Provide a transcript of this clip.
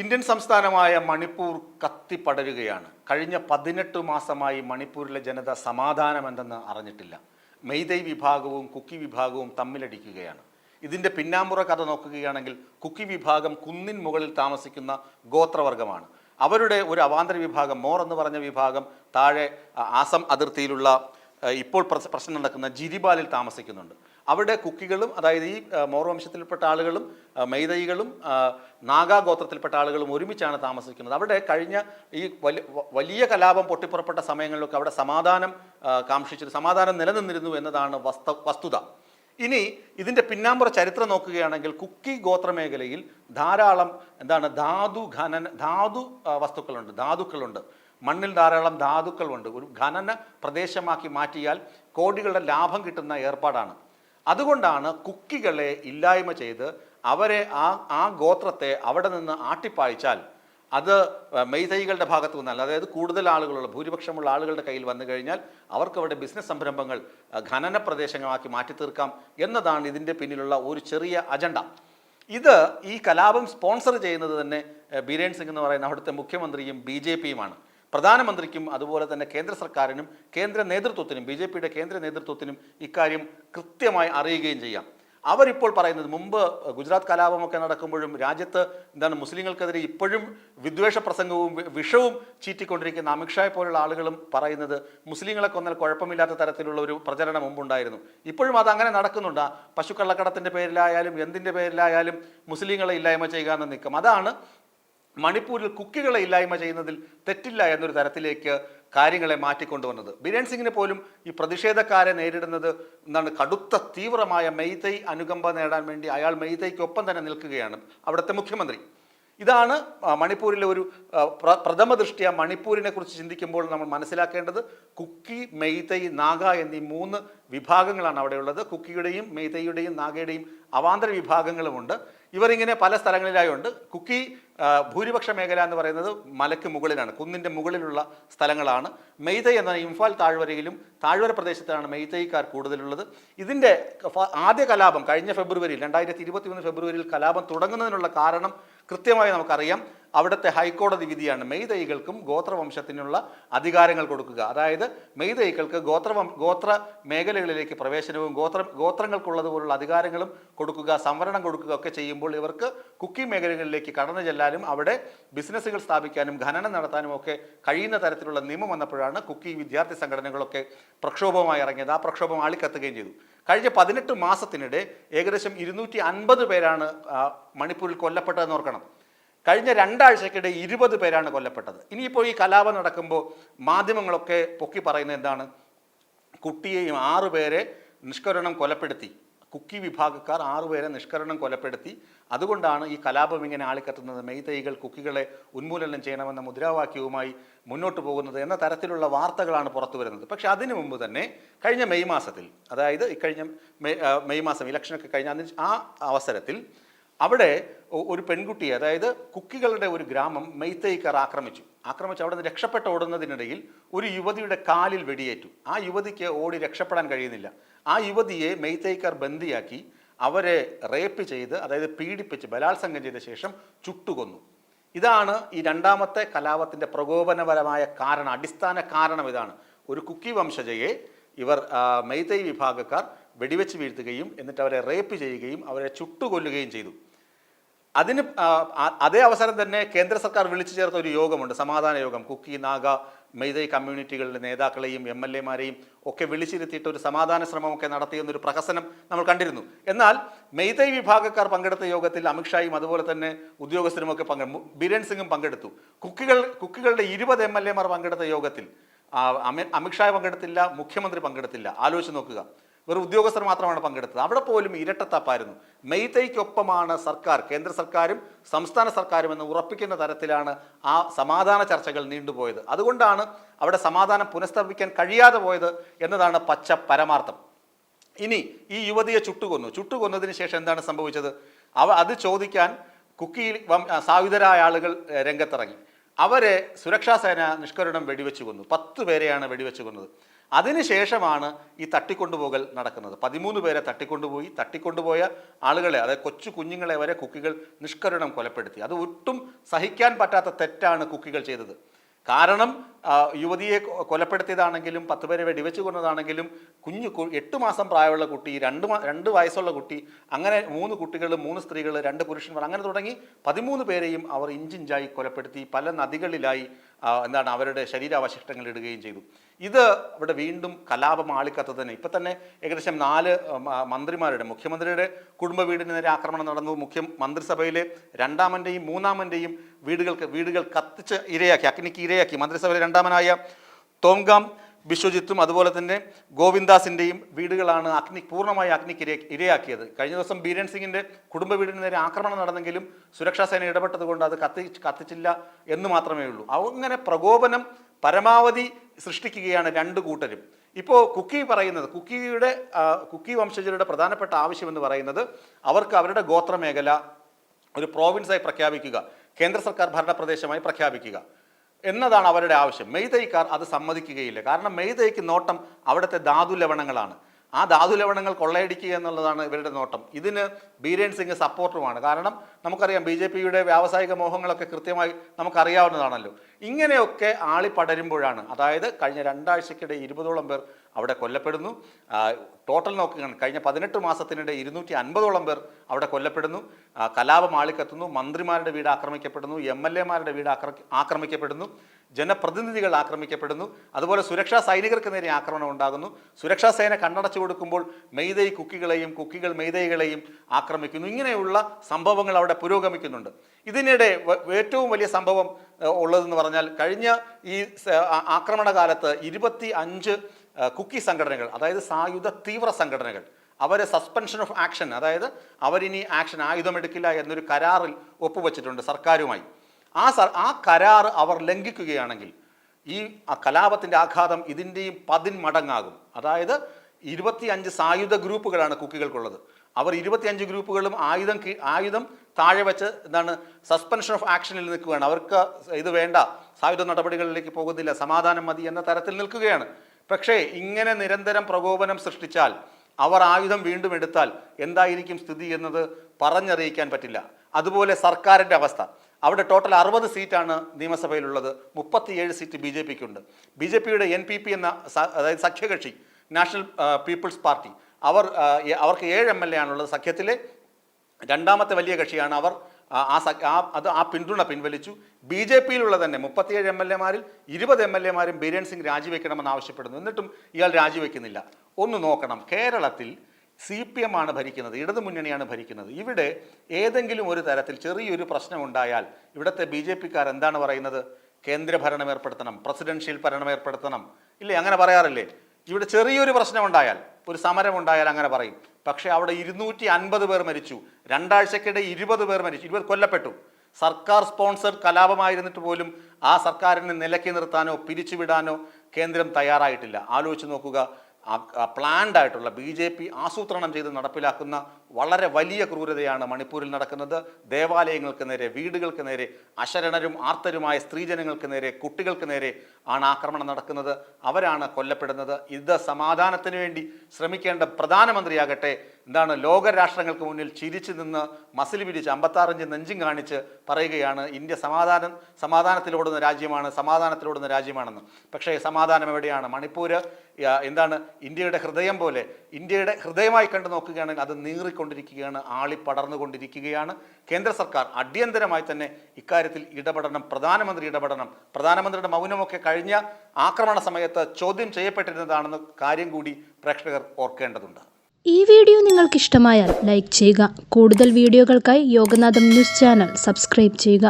Indian സംസ്ഥാനമായ മണിപ്പൂർ കത്തിപ്പടരുകയാണ്. കഴിഞ്ഞ പതിനെട്ട് മാസമായി മണിപ്പൂരിലെ ജനത സമാധാനം എന്തെന്ന് അറിഞ്ഞിട്ടില്ല. മെയ്തൈ വിഭാഗവും കുക്കി വിഭാഗവും തമ്മിലടിക്കുകയാണ്. ഇതിന്റെ പിന്നാമ്പുറ കഥ നോക്കുകയാണെങ്കിൽ കുക്കി വിഭാഗം കുന്നിൻ മുകളിൽ താമസിക്കുന്ന ഗോത്രവർഗമാണ്. അവരുടെ ഒരു അവാന്തര വിഭാഗം മോർ എന്ന് പറഞ്ഞ വിഭാഗം താഴെ ആസം അതിർത്തിയിലുള്ള ഇപ്പോൾ പ്രശ്നം നടക്കുന്ന ജിരിബാലിൽ താമസിക്കുന്നുണ്ട്. അവിടെ കുക്കികളും അതായത് ഈ മോറോ മോർ വംശത്തിൽപ്പെട്ട ആളുകളും മൈതൈകളും നാഗാ ഗോത്രത്തിൽപ്പെട്ട ആളുകളും ഒരുമിച്ചാണ് താമസിക്കുന്നത്. അവിടെ കഴിഞ്ഞ ഈ വലി- വലിയ കലാപം പൊട്ടിപ്പുറപ്പെട്ട സമയങ്ങളിലൊക്കെ അവിടെ സമാധാനം കാക്ഷിച്ചിരുന്നു സമാധാനം നിലനിന്നിരുന്നു എന്നതാണ് വസ്ത വസ്തുത. ഇനി ഇതിന്റെ പിന്നാമ്പുറ ചരിത്രം നോക്കുകയാണെങ്കിൽ കുക്കി ഗോത്രമേഖലയിൽ ധാരാളം എന്താണ് ധാതു ഖനന ധാതു വസ്തുക്കളുണ്ട് ധാതുക്കളുണ്ട്. മണ്ണിൽ ധാരാളം ധാതുക്കളുണ്ട്. ഒരു ഖനന പ്രദേശമാക്കി മാറ്റിയാൽ കോടികളുടെ ലാഭം കിട്ടുന്ന ഏർപ്പാടാണ്. അതുകൊണ്ടാണ് കുക്കികളെ ഇല്ലായ്മ ചെയ്ത് അവരെ ആ ആ ഗോത്രത്തെ അവിടെ നിന്ന് ആട്ടിപ്പായിച്ചാൽ അത് മെയ്തൈകളുടെ ഭാഗത്തു നിന്നല്ല. അതായത് കൂടുതൽ ആളുകളുള്ള ഭൂരിപക്ഷമുള്ള ആളുകളുടെ കയ്യിൽ വന്നു കഴിഞ്ഞാൽ അവർക്ക് അവിടെ ബിസിനസ് സംരംഭങ്ങൾ ഖനന പ്രദേശങ്ങളാക്കി മാറ്റി തീർക്കാം എന്നതാണ് ഇതിന്റെ പിന്നിലുള്ള ഒരു ചെറിയ അജണ്ട. ഇത് ഈ കലാപം സ്പോൺസർ ചെയ്യുന്നത് തന്നെ ബീരേൻ സിംഗ് എന്ന് പറയുന്ന അവിടുത്തെ മുഖ്യമന്ത്രിയും ബി ജെ പിയുമാണ്. പ്രധാനമന്ത്രിക്കും അതുപോലെ തന്നെ കേന്ദ്ര സർക്കാരിനും കേന്ദ്ര നേതൃത്വത്തിനും ബി ജെ പിയുടെ കേന്ദ്ര നേതൃത്വത്തിനും ഇക്കാര്യം കൃത്യമായി അറിയുകയും ചെയ്യാം. അവരിപ്പോൾ പറയുന്നത് മുമ്പ് ഗുജറാത്ത് കലാപമൊക്കെ നടക്കുമ്പോഴും രാജ്യത്ത് എന്താണ് മുസ്ലിങ്ങൾക്കെതിരെ ഇപ്പോഴും വിദ്വേഷ പ്രസംഗവും വിഷവും ചീറ്റിക്കൊണ്ടിരിക്കുന്ന അമിത്ഷായെ പോലുള്ള ആളുകളും പറയുന്നത് മുസ്ലിങ്ങളെ കൊന്നാൽ കുഴപ്പമില്ലാത്ത തരത്തിലുള്ള ഒരു പ്രചരണം മുമ്പുണ്ടായിരുന്നു. ഇപ്പോഴും അത് അങ്ങനെ നടക്കുന്നുണ്ട്. പശുക്കള്ളക്കടത്തിന്റെ പേരിലായാലും എന്തിന്റെ പേരിലായാലും മുസ്ലിങ്ങളെ ഇല്ലായ്മ ചെയ്യുക എന്ന നീക്കം. അതാണ് മണിപ്പൂരിൽ കുക്കികളെ ഇല്ലായ്മ ചെയ്യുന്നതിൽ തെറ്റില്ല എന്നൊരു തരത്തിലേക്ക് കാര്യങ്ങളെ മാറ്റിക്കൊണ്ടുവന്നത്. ബിരൻ സിംഗിന് പോലും ഈ പ്രതിഷേധക്കാരെ നേരിടുന്നത് എന്താണ് കടുത്ത തീവ്രമായ മെയ്തൈ അനുകമ്പ നേടാൻ വേണ്ടി അയാൾ മെയ്തൈക്കൊപ്പം തന്നെ നിൽക്കുകയാണ് അവിടുത്തെ മുഖ്യമന്ത്രി. ഇതാണ് മണിപ്പൂരിലെ ഒരു പ്ര- പ്രഥമ ദൃഷ്ടിയ മണിപ്പൂരിനെ കുറിച്ച് ചിന്തിക്കുമ്പോൾ നമ്മൾ മനസ്സിലാക്കേണ്ടത് കുക്കി മെയ്തൈ നാഗ എന്നീ മൂന്ന് വിഭാഗങ്ങളാണ് അവിടെയുള്ളത്. കുക്കിയുടെയും മെയ്തൈയുടെയും നാഗയുടെയും അവാന്തര വിഭാഗങ്ങളുമുണ്ട്. ഇവരിങ്ങനെ പല സ്ഥലങ്ങളിലായുണ്ട്. കുക്കി ആ, ഭൂരിപക്ഷ മേഖല എന്ന് പറയുന്നത് മലയ്ക്ക് മുകളിലാണ്. കുന്നിന്റെ മുകളിലുള്ള സ്ഥലങ്ങളാണ്. മെയ്തൈ എന്ന ഇംഫാൽ താഴ്വരയിലും താഴ്വര പ്രദേശത്താണ് മെയ്തൈക്കാർ കൂടുതലുള്ളത്. ഇതിന്റെ ആദ്യ കലാപം കഴിഞ്ഞ ഫെബ്രുവരിയിൽ രണ്ടായിരത്തി ഇരുപത്തി മൂന്ന് ഫെബ്രുവരിയിൽ കലാപം തുടങ്ങുന്നതിനുള്ള കാരണം കൃത്യമായി നമുക്കറിയാം അവിടുത്തെ ഹൈക്കോടതി വിധിയാണ് മെയ്തൈകൾക്കും ഗോത്രവംശത്തിനുള്ള അധികാരങ്ങൾ കൊടുക്കുക. അതായത് മെയ്തൈകൾക്ക് ഗോത്രവം ഗോത്ര മേഖലകളിലേക്ക് പ്രവേശനവും ഗോത്ര ഗോത്രങ്ങൾക്കുള്ളതുപോലുള്ള അധികാരങ്ങളും കൊടുക്കുക സംവരണം കൊടുക്കുക ഒക്കെ ചെയ്യുമ്പോൾ ഇവർക്ക് കുക്കി മേഖലകളിലേക്ക് കടന്നു ചെല്ലാനും അവിടെ ബിസിനസ്സുകൾ സ്ഥാപിക്കാനും ഖനനം നടത്താനും ഒക്കെ കഴിയുന്ന തരത്തിലുള്ള നിയമം വന്നപ്പോഴാണ് കുക്കി വിദ്യാർത്ഥി സംഘടനകളൊക്കെ പ്രക്ഷോഭമായി ഇറങ്ങിയത്. ആ പ്രക്ഷോഭം ആളിക്കത്തുകയും ചെയ്തു. കഴിഞ്ഞ പതിനെട്ട് മാസത്തിനിടെ ഏകദേശം ഇരുന്നൂറ്റി അൻപത് പേരാണ് മണിപ്പൂരിൽ കൊല്ലപ്പെട്ടതെന്ന് ഓർക്കണം. കഴിഞ്ഞ രണ്ടാഴ്ചക്കിടെ ഇരുപത് പേരാണ് കൊല്ലപ്പെട്ടത്. ഇനിയിപ്പോൾ ഈ കലാപം നടക്കുമ്പോൾ മാധ്യമങ്ങളൊക്കെ പൊക്കി പറയുന്നത് എന്താണ്? കുട്ടിയെയും ആറുപേരെ നിഷ്കരണം കൊലപ്പെടുത്തി. കുക്കി വിഭാഗക്കാർ ആറുപേരെ നിഷ്കരണം കൊലപ്പെടുത്തി. അതുകൊണ്ടാണ് ഈ കലാപം ഇങ്ങനെ ആളിക്കത്തുന്നത്. മെയ്തൈകൾ കുക്കികളെ ഉന്മൂലനം ചെയ്യണമെന്ന മുദ്രാവാക്യവുമായി മുന്നോട്ട് പോകുന്നത് എന്ന തരത്തിലുള്ള വാർത്തകളാണ് പുറത്തു വരുന്നത്. പക്ഷേ അതിനു മുമ്പ് തന്നെ കഴിഞ്ഞ മെയ് മാസത്തിൽ അതായത് ഇക്കഴിഞ്ഞ മെയ് മെയ് മാസം ഇലക്ഷനൊക്കെ കഴിഞ്ഞ ആ അവസരത്തിൽ അവിടെ ഒരു പെൺകുട്ടിയെ അതായത് കുക്കികളുടെ ഒരു ഗ്രാമം മെയ്തൈക്കർ ആക്രമിച്ചു. ആക്രമിച്ച് അവിടെ നിന്ന് രക്ഷപ്പെട്ട് ഓടുന്നതിനിടയിൽ ഒരു യുവതിയുടെ കാലിൽ വെടിയേറ്റു. ആ യുവതിക്ക് ഓടി രക്ഷപ്പെടാൻ കഴിയുന്നില്ല. ആ യുവതിയെ മെയ്തൈക്കർ ബന്ദിയാക്കി അവരെ റേപ്പ് ചെയ്ത് അതായത് പീഡിപ്പിച്ച് ബലാത്സംഗം ചെയ്ത ശേഷം ചുട്ടുകൊന്നു. ഇതാണ് ഈ രണ്ടാമത്തെ കലാപത്തിന്റെ പ്രകോപനപരമായ കാരണം അടിസ്ഥാന കാരണം ഇതാണ്. ഒരു കുക്കി വംശജയെ ഇവർ മെയ്തൈ വിഭാഗക്കാർ വെടിവെച്ച് വീഴ്ത്തുകയും എന്നിട്ട് അവരെ റേപ്പ് ചെയ്യുകയും അവരെ ചുട്ടുകൊല്ലുകയും ചെയ്തു. അതിന് അതേ അവസരം തന്നെ കേന്ദ്ര സർക്കാർ വിളിച്ചു ചേർത്ത ഒരു യോഗമുണ്ട് സമാധാന യോഗം. കുക്കി നാഗ മെയ്തൈ കമ്മ്യൂണിറ്റികളുടെ നേതാക്കളെയും എം എൽ എമാരെയും ഒക്കെ വിളിച്ചിരുത്തിയിട്ട് ഒരു സമാധാന ശ്രമമൊക്കെ നടത്തിയെന്നൊരു പ്രഹസനം നമ്മൾ കണ്ടിരുന്നു. എന്നാൽ മെയ്തൈ വിഭാഗക്കാർ പങ്കെടുത്ത യോഗത്തിൽ അമിത്ഷായും അതുപോലെ തന്നെ ഉദ്യോഗസ്ഥരുമൊക്കെ പങ്കെടുത്തു ബിരൺ സിംഗും പങ്കെടുത്തു. കുക്കികൾ കുക്കികളുടെ ഇരുപത് എം എൽ എമാർ പങ്കെടുത്ത യോഗത്തിൽ ആ, അമി- അമിത്ഷാ പങ്കെടുത്തില്ല മുഖ്യമന്ത്രി പങ്കെടുത്തില്ല. ആലോചിച്ച് നോക്കുക. വെറും ഉദ്യോഗസ്ഥർ മാത്രമാണ് പങ്കെടുത്തത്. അവിടെ പോലും ഇരട്ടത്താപ്പായിരുന്നു. മെയ്തൈക്കൊപ്പമാണ് സർക്കാർ കേന്ദ്ര സർക്കാരും സംസ്ഥാന സർക്കാരും എന്ന് ഉറപ്പിക്കുന്ന തരത്തിലാണ് ആ സമാധാന ചർച്ചകൾ നീണ്ടുപോയത്. അതുകൊണ്ടാണ് അവിടെ സമാധാനം പുനഃസ്ഥാപിക്കാൻ കഴിയാതെ പോയത് എന്നതാണ് പച്ച പരമാർത്ഥം. ഇനി ഈ യുവതിയെ ചുട്ടുകൊന്നു. ചുട്ടുകൊന്നതിന് ശേഷം എന്താണ് സംഭവിച്ചത്? അവ അത് ചോദിക്കാൻ കുക്കിയിൽ സായുധരായ ആളുകൾ രംഗത്തിറങ്ങി. അവരെ സുരക്ഷാ സേന നിഷ്കരുണം വെടിവെച്ച് കൊന്നു. പത്ത് പേരെയാണ് വെടിവെച്ച് കൊന്നത്. അതിനുശേഷമാണ് ഈ തട്ടിക്കൊണ്ടുപോകൽ നടക്കുന്നത്. പതിമൂന്ന് പേരെ തട്ടിക്കൊണ്ടുപോയി തട്ടിക്കൊണ്ടുപോയ ആളുകളെ അതായത് കൊച്ചു കുഞ്ഞുങ്ങളെ വരെ കുക്കികൾ നിഷ്കരുണം കൊലപ്പെടുത്തി. അത് ഒട്ടും സഹിക്കാൻ പറ്റാത്ത തെറ്റാണ് കുക്കികൾ ചെയ്തത്. കാരണം യുവതിയെ കൊലപ്പെടുത്തിയതാണെങ്കിലും പത്ത് പേരെ വെടിവെച്ച് കൊന്നതാണെങ്കിലും കുഞ്ഞു എട്ട് മാസം പ്രായമുള്ള കുട്ടി രണ്ട് രണ്ട് വയസ്സുള്ള കുട്ടി അങ്ങനെ മൂന്ന് കുട്ടികൾ മൂന്ന് സ്ത്രീകൾ രണ്ട് പുരുഷന്മാർ അങ്ങനെ തുടങ്ങി പതിമൂന്ന് പേരെയും അവർ ഇഞ്ചിഞ്ചായി കൊലപ്പെടുത്തി പല നദികളിലായി എന്താണ് അവരുടെ ശരീരാവശിഷ്ടങ്ങൾ ഇടുകയും ചെയ്തു. ഇത് ഇവിടെ വീണ്ടും കലാപം ആളിക്കത്ത് തന്നെ. ഇപ്പം തന്നെ ഏകദേശം നാല് മന്ത്രിമാരുടെ മുഖ്യമന്ത്രിയുടെ കുടുംബ വീടിന് നേരെ ആക്രമണം നടന്നു. മുഖ്യ മന്ത്രിസഭയിലെ രണ്ടാമന്റെയും മൂന്നാമന്റെയും വീടുകൾക്ക് വീടുകൾ കത്തിച്ച് ഇരയാക്കി അഗ്നിക്ക് ഇരയാക്കി മന്ത്രിസഭയിലെ രണ്ടാമനായ തോംഗാം വിശ്വജിത്തും അതുപോലെ തന്നെ ഗോവിന്ദാസിന്റെയും വീടുകളാണ് അഗ്നി പൂർണമായി അഗ്നിക്ക് ഇര ഇരയാക്കിയത്. കഴിഞ്ഞ ദിവസം ബീരൻ സിംഗിന്റെ കുടുംബ വീടിന് നേരെ ആക്രമണം നടന്നെങ്കിലും സുരക്ഷാ സേന ഇടപെട്ടത് കൊണ്ട് അത് കത്തി കത്തിച്ചില്ല എന്ന് മാത്രമേ ഉള്ളൂ. അങ്ങനെ പ്രകോപനം പരമാവധി സൃഷ്ടിക്കുകയാണ് രണ്ട് കൂട്ടരും. ഇപ്പോൾ കുക്കി പറയുന്നത് കുക്കിയുടെ കുക്കി വംശജരുടെ പ്രധാനപ്പെട്ട ആവശ്യം എന്ന് പറയുന്നത് അവർക്ക് അവരുടെ ഗോത്രമേഖല ഒരു പ്രോവിൻസായി പ്രഖ്യാപിക്കുക കേന്ദ്ര സർക്കാർ ഭരണപ്രദേശമായി പ്രഖ്യാപിക്കുക. എന്നതാണ് അവരുടെ ആവശ്യം. മെയ്തൈക്കാർ അത് സമ്മതിക്കുകയില്ല. കാരണം മെയ്തൈക്ക് നോട്ടം അവിടുത്തെ ധാതു ലവണങ്ങളാണ് ആ ധാതു ലവണങ്ങൾ കൊള്ളയടിക്കുക എന്നുള്ളതാണ് ഇവരുടെ നോട്ടം. ഇതിന് ബീരേൻ സിംഗ് സപ്പോർട്ടുമാണ്. കാരണം നമുക്കറിയാം ബി ജെ പിയുടെ വ്യാവസായിക മോഹങ്ങളൊക്കെ കൃത്യമായി നമുക്കറിയാവുന്നതാണല്ലോ. ഇങ്ങനെയൊക്കെ ആളി പടരുമ്പോഴാണ് അതായത് കഴിഞ്ഞ രണ്ടാഴ്ചക്കിടെ ഇരുപതോളം പേർ അവിടെ കൊല്ലപ്പെടുന്നു. ടോട്ടൽ നോക്കുകയാണ് കഴിഞ്ഞ പതിനെട്ട് മാസത്തിനിടെ ഇരുന്നൂറ്റി അൻപതോളം പേർ അവിടെ കൊല്ലപ്പെടുന്നു. കലാപം ആളിക്കത്തുന്നു മന്ത്രിമാരുടെ വീട് ആക്രമിക്കപ്പെടുന്നു എം എൽ എമാരുടെ വീട് ആക്രമിക്കപ്പെടുന്നു. ജനപ്രതിനിധികൾ ആക്രമിക്കപ്പെടുന്നു. അതുപോലെ സുരക്ഷാ സൈനികർക്ക് നേരെ ആക്രമണം ഉണ്ടാകുന്നു. സുരക്ഷാ സേന കണ്ണടച്ചു കൊടുക്കുമ്പോൾ മെയ്തൈ കുക്കികളെയും കുക്കികൾ മെയ്തൈകളെയും ആക്രമിക്കുന്നു. ഇങ്ങനെയുള്ള സംഭവങ്ങൾ അവിടെ പുരോഗമിക്കുന്നുണ്ട്. ഇതിനിടെ ഏറ്റവും വലിയ സംഭവം ഉള്ളതെന്ന് പറഞ്ഞാൽ കഴിഞ്ഞ ഈ ആക്രമണകാലത്ത് ഇരുപത്തി അഞ്ച് കുക്കി സംഘടനകൾ അതായത് സായുധ തീവ്ര സംഘടനകൾ അവരെ സസ്പെൻഷൻ ഓഫ് ആക്ഷൻ അതായത് അവരിനി ആക്ഷൻ ആയുധമെടുക്കില്ല എന്നൊരു കരാറിൽ ഒപ്പുവെച്ചിട്ടുണ്ട് സർക്കാരുമായി. ആ ആ കരാർ അവർ ലംഘിക്കുകയാണെങ്കിൽ ഈ കലാപത്തിന്റെ ആഘാതം ഇതിന്റെയും പതിന്മടങ്ങാകും. അതായത് ഇരുപത്തി അഞ്ച് സായുധ ഗ്രൂപ്പുകളാണ് കുക്കികൾക്കുള്ളത്. അവർ ഇരുപത്തിയഞ്ച് ഗ്രൂപ്പുകളും ആയുധം ആയുധം താഴെ വെച്ച് എന്താണ് സസ്പെൻഷൻ ഓഫ് ആക്ഷനിൽ നിൽക്കുകയാണ്. അവർക്ക് ഇത് വേണ്ട. സായുധ നടപടികളിലേക്ക് പോകുന്നില്ല. സമാധാനം മതി എന്ന തരത്തിൽ നിൽക്കുകയാണ്. പക്ഷേ ഇങ്ങനെ നിരന്തരം പ്രകോപനം സൃഷ്ടിച്ചാൽ അവർ ആയുധം വീണ്ടും എടുത്താൽ എന്തായിരിക്കും സ്ഥിതി എന്നത് പറഞ്ഞറിയിക്കാൻ പറ്റില്ല. അതുപോലെ സർക്കാരിന്റെ അവസ്ഥ. അവിടെ ടോട്ടൽ അറുപത് സീറ്റാണ് നിയമസഭയിലുള്ളത്. മുപ്പത്തിയേഴ് സീറ്റ് ബി ജെ പിക്കുണ്ട്. ബി ജെ പിയുടെ എൻ പി പി എന്ന അതായത് സഖ്യകക്ഷി നാഷണൽ പീപ്പിൾസ് പാർട്ടി അവർ അവർക്ക് ഏഴ് എം എൽ എ ആണുള്ളത് സഖ്യത്തിലെ. രണ്ടാമത്തെ വലിയ കക്ഷിയാണ് അവർ. ആ- ആ അത് ആ പിന്തുണ പിൻവലിച്ചു. ബി ജെ പിയിലുള്ള തന്നെ മുപ്പത്തിയേഴ് എം എൽ എമാരിൽ ഇരുപത് എം എൽ എമാരും ബീരൻ സിംഗ് രാജിവെക്കണമെന്ന് ആവശ്യപ്പെടുന്നു എന്നിട്ടും ഇയാൾ രാജിവെക്കുന്നില്ല. ഒന്ന് നോക്കണം. കേരളത്തിൽ സി പി എം ആണ് ഭരിക്കുന്നത് ഇടതു മുന്നണിയാണ് ഭരിക്കുന്നത്. ഇവിടെ ഏതെങ്കിലും ഒരു തരത്തിൽ ചെറിയൊരു പ്രശ്നമുണ്ടായാൽ ഇവിടുത്തെ ബി ജെ പിക്കാർ എന്താണ് പറയുന്നത്? കേന്ദ്ര ഭരണം ഏർപ്പെടുത്തണം പ്രസിഡൻഷ്യൽ ഭരണം ഏർപ്പെടുത്തണം. ഇല്ലേ? അങ്ങനെ പറയാറില്ലേ? ഇവിടെ ചെറിയൊരു പ്രശ്നമുണ്ടായാൽ ഒരു സമരം ഉണ്ടായാൽ അങ്ങനെ പറയും. പക്ഷേ അവിടെ ഇരുന്നൂറ്റി അൻപത് പേർ മരിച്ചു രണ്ടാഴ്ചക്കിടെ ഇരുപത് പേർ മരിച്ചു ഇരുപത് കൊല്ലപ്പെട്ടു. സർക്കാർ സ്പോൺസർഡ് കലാപമായിരുന്നിട്ട് പോലും ആ സർക്കാരിനെ നിലക്കി നിർത്താനോ പിരിച്ചുവിടാനോ കേന്ദ്രം തയ്യാറായിട്ടില്ല. ആലോചിച്ച് നോക്കുക പ്ലാൻഡ് ആയിട്ടുള്ള ബി ജെ പി ആസൂത്രണം ചെയ്ത് നടപ്പിലാക്കുന്ന വളരെ വലിയ ക്രൂരതയാണ് മണിപ്പൂരിൽ നടക്കുന്നത്. ദേവാലയങ്ങൾക്ക് നേരെ വീടുകൾക്ക് നേരെ അശരണരും ആർത്തരുമായ സ്ത്രീജനങ്ങൾക്ക് നേരെ കുട്ടികൾക്ക് നേരെ ആണ് ആക്രമണം നടക്കുന്നത്. അവരാണ് കൊല്ലപ്പെടുന്നത്. ഇത് സമാധാനത്തിന് വേണ്ടി ശ്രമിക്കേണ്ട പ്രധാനമന്ത്രിയാകട്ടെ. എന്താണ് ലോകരാഷ്ട്രങ്ങൾക്ക് മുന്നിൽ ചിരിച്ചു നിന്ന് മസിൽ പിരിച്ച് അമ്പത്താറഞ്ച് നെഞ്ചും കാണിച്ച് പറയുകയാണ്. ഇന്ത്യ സമാധാനം സമാധാനത്തിലോടുന്ന രാജ്യമാണ് സമാധാനത്തിലോടുന്ന രാജ്യമാണെന്ന്. പക്ഷേ സമാധാനം എവിടെയാണ്? മണിപ്പൂർ എന്താണ് ഇന്ത്യയുടെ ഹൃദയം പോലെ ഇന്ത്യയുടെ ഹൃദയമായി കണ്ടു നോക്കുകയാണെങ്കിൽ അത് നീറിക്കൊണ്ടിരിക്കുകയാണ് ആളി പടർന്നുകൊണ്ടിരിക്കുകയാണ്. കേന്ദ്ര സർക്കാർ അടിയന്തരമായി തന്നെ ഇക്കാര്യത്തിൽ ഇടപെടണം പ്രധാനമന്ത്രി ഇടപെടണം. പ്രധാനമന്ത്രിയുടെ മൗനമൊക്കെ കഴിഞ്ഞ ആക്രമണ സമയത്ത് ചോദ്യം ചെയ്യപ്പെട്ടിരുന്നതാണെന്ന കാര്യം കൂടി പ്രേക്ഷകർ ഓർക്കേണ്ടതുണ്ട്. ഈ വീഡിയോ നിങ്ങൾക്ക് ഇഷ്ടമായാൽ ലൈക്ക് ചെയ്യുക. കൂടുതൽ വീഡിയോകൾക്കായി യോഗനാഥം ന്യൂസ് ചാനൽ സബ്സ്ക്രൈബ് ചെയ്യുക.